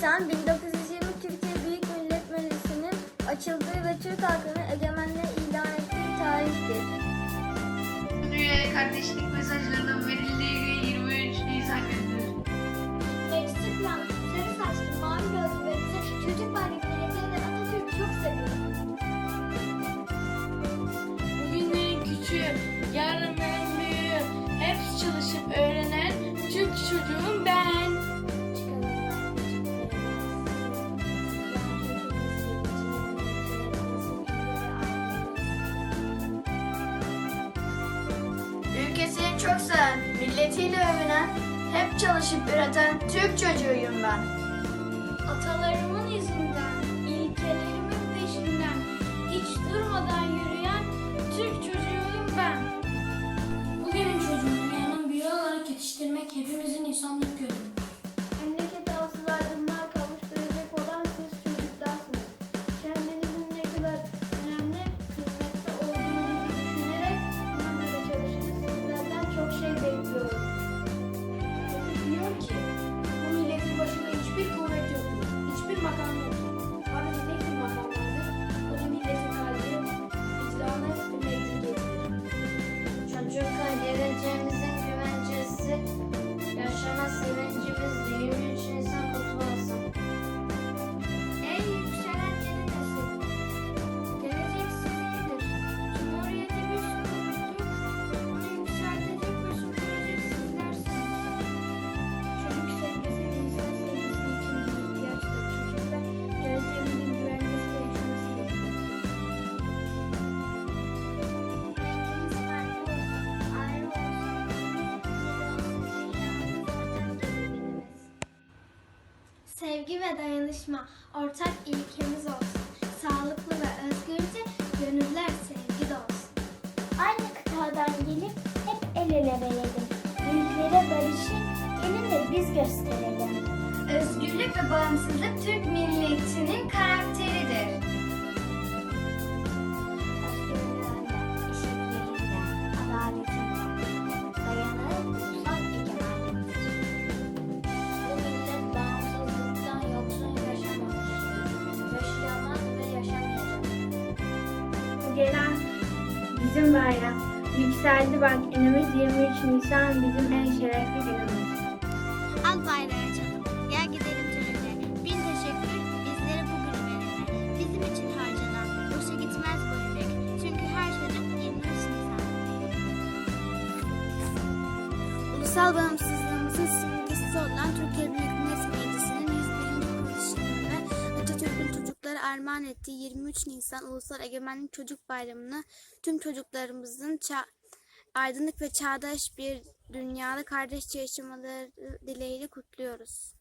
Nisan 1920 Türkiye Büyük Millet Meclisi'nin açıldığı ve Türk halkının egemenliği ilan ettiği tarihtir. Dünyaya kardeşlik mesajlarının milletiyle övünen, hep çalışıp üreten Türk çocuğuyum ben. Atalarımın izinden, ilkelerimin peşinden, hiç durmadan yürüyen Türk çocuğuyum ben. Bugünün çocuğunu dünyanın büyüğü olarak yetiştirmek hepimizin insanlık görevi. Memleket havasız Sevgi ve dayanışma ortak ilkemiz olsun. Sağlıklı ve özgürce gönüller sevgi olsun. Aynı kıtadan gelip hep el ele verelim. Büyüklere barışı gelin de biz gösterelim. Özgürlük ve bağımsızlık Türk milletinin karakteridir. Bizim bayram. Yükseldi bak inimiz 23 Nisan bizim en şerefli günümüz. Al bayrağı açalım. Gel gidelim törene. Bin teşekkür bizlere bugün verene. Bizim için harcanan. Boşa gitmez bu emek. Çünkü her çocuk 23 Nisan. Ulusal bağımsızlığımızın simgesi olan Türkiye Büyük Millet armağan ettiği 23 Nisan Ulusal Egemenlik Çocuk Bayramı'nı tüm çocuklarımızın ça- aydınlık ve çağdaş bir dünyada kardeşçe yaşamaları dileğiyle kutluyoruz.